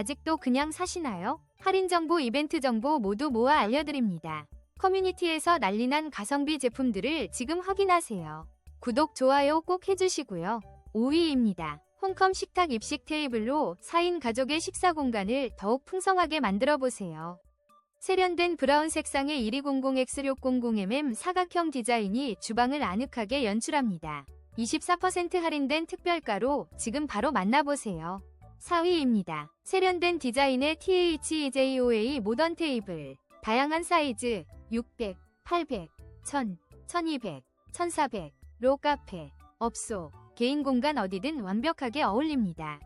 아직도 그냥 사시나요? 할인 정보, 이벤트 정보 모두 모아 알려드립니다. 커뮤니티에서 난리난 가성비 제품들을 지금 확인하세요. 구독, 좋아요 꼭 해주시고요. 5위입니다. 홈컴 식탁 입식 테이블로 4인 가족의 식사 공간을 더욱 풍성하게 만들어 보세요. 세련된 브라운 색상의 1200X600mm 사각형 디자인이 주방을 아늑하게 연출합니다. 24% 할인된 특별가로 지금 바로 만나보세요. 4위입니다. 세련된 디자인의 THEJOA 모던 테이블. 다양한 사이즈 600, 800, 1000, 1200, 1400, 로 카페, 업소, 개인 공간 어디든 완벽하게 어울립니다.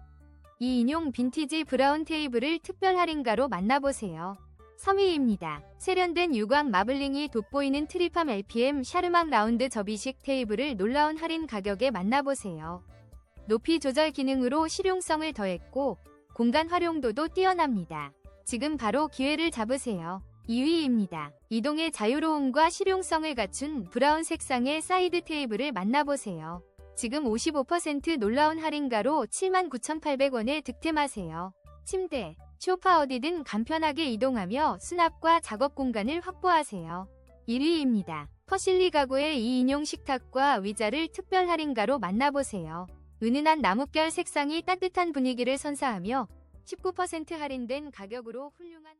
이 인용 빈티지 브라운 테이블을 특별 할인가로 만나보세요. 3위입니다. 세련된 유광 마블링이 돋보이는 트리팜 LPM 샤르망 라운드 접이식 테이블을 놀라운 할인 가격에 만나보세요. 높이 조절 기능으로 실용성을 더했고 공간 활용도도 뛰어납니다. 지금 바로 기회를 잡으세요. 2위입니다. 이동의 자유로움과 실용성을 갖춘 브라운 색상의 사이드 테이블을 만나보세요. 지금 55% 놀라운 할인가로 79,800원에 득템하세요. 침대, 소파 어디든 간편하게 이동하며 수납과 작업 공간을 확보하세요. 1위입니다. 퍼실리 가구의 2인용 식탁과 의자를 특별 할인가로 만나보세요. 은은한 나뭇결 색상이 따뜻한 분위기를 선사하며 19% 할인된 가격으로 훌륭한